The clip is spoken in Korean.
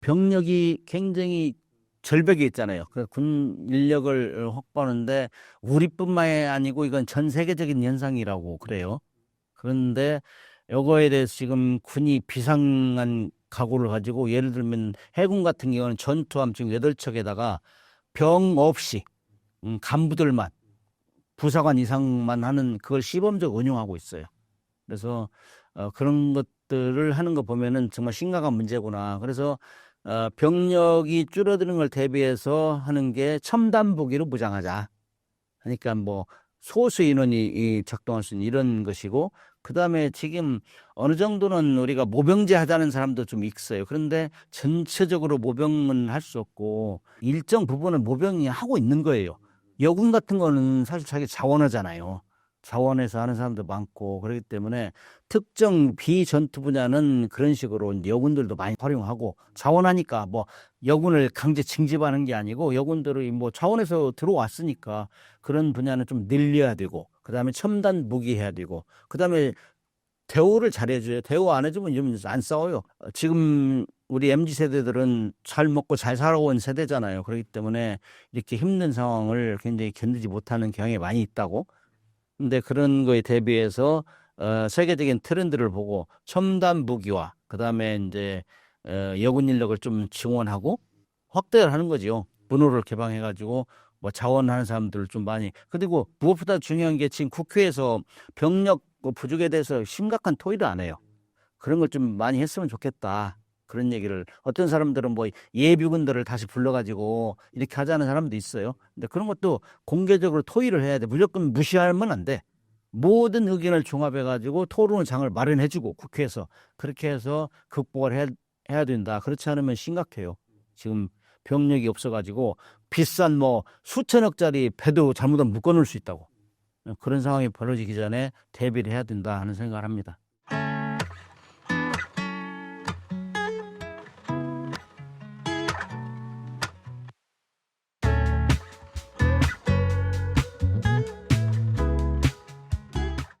병력이 굉장히 절벽에 있잖아요. 그군 인력을 확보하는데 우리뿐만이 아니고 이건 전 세계적인 현상이라고 그래요. 그런데 요거에 대해서 지금 군이 비상한 각오를 가지고 예를 들면 해군 같은 경우는 전투함 여덟 척에다가 병 없이 음, 간부들만 부사관 이상만 하는 그걸 시범적 운용하고 있어요. 그래서 어, 그런 것들을 하는 거 보면은 정말 심각한 문제구나. 그래서 어, 병력이 줄어드는 걸 대비해서 하는 게 첨단 무기로 무장하자. 그러니까 뭐 소수 인원이 이 작동할 수 있는 이런 것이고 그 다음에 지금 어느 정도는 우리가 모병제 하자는 사람도 좀 있어요. 그런데 전체적으로 모병은 할 수 없고 일정 부분은 모병이 하고 있는 거예요. 여군 같은 거는 사실 자기 자원하잖아요. 자원해서 하는 사람도 많고 그렇기 때문에 특정 비전투 분야는 그런 식으로 여군들도 많이 활용하고 자원하니까 뭐 여군을 강제 징집하는 게 아니고 여군들이 뭐 자원에서 들어왔으니까 그런 분야는 좀 늘려야 되고 그다음에 첨단 무기 해야 되고 그다음에 대우를 잘해줘요. 대우 안 해주면 이러면 안 싸워요. 어, 지금 우리 mz 세대들은 잘 먹고 잘 살아온 세대잖아요. 그렇기 때문에 이렇게 힘든 상황을 굉장히 견디지 못하는 경향이 많이 있다고. 근데 그런 거에 대비해서 어, 세계적인 트렌드를 보고 첨단 무기와 그다음에 이제 어, 여군 인력을 좀 지원하고 확대를 하는 거지요. 분호를 개방해 가지고 뭐 자원하는 사람들을 좀 많이 그리고 무엇보다 중요한 게 지금 국회에서 병력 그 부족에 대해서 심각한 토의를 안 해요. 그런 걸 좀 많이 했으면 좋겠다. 그런 얘기를 어떤 사람들은 뭐 예비군들을 다시 불러가지고 이렇게 하자는 사람도 있어요. 근데 그런 것도 공개적으로 토의를 해야 돼. 무조건 무시하면 안 돼. 모든 의견을 종합해가지고 토론장을 마련해주고 국회에서 그렇게 해서 극복을 해야, 해야 된다. 그렇지 않으면 심각해요. 지금 병력이 없어가지고 비싼 뭐 수천억짜리 배도 잘못하면 묶어놓을 수 있다고. 그런 상황이 벌어지기 전에 대비를 해야 된다 하는 생각을 합니다.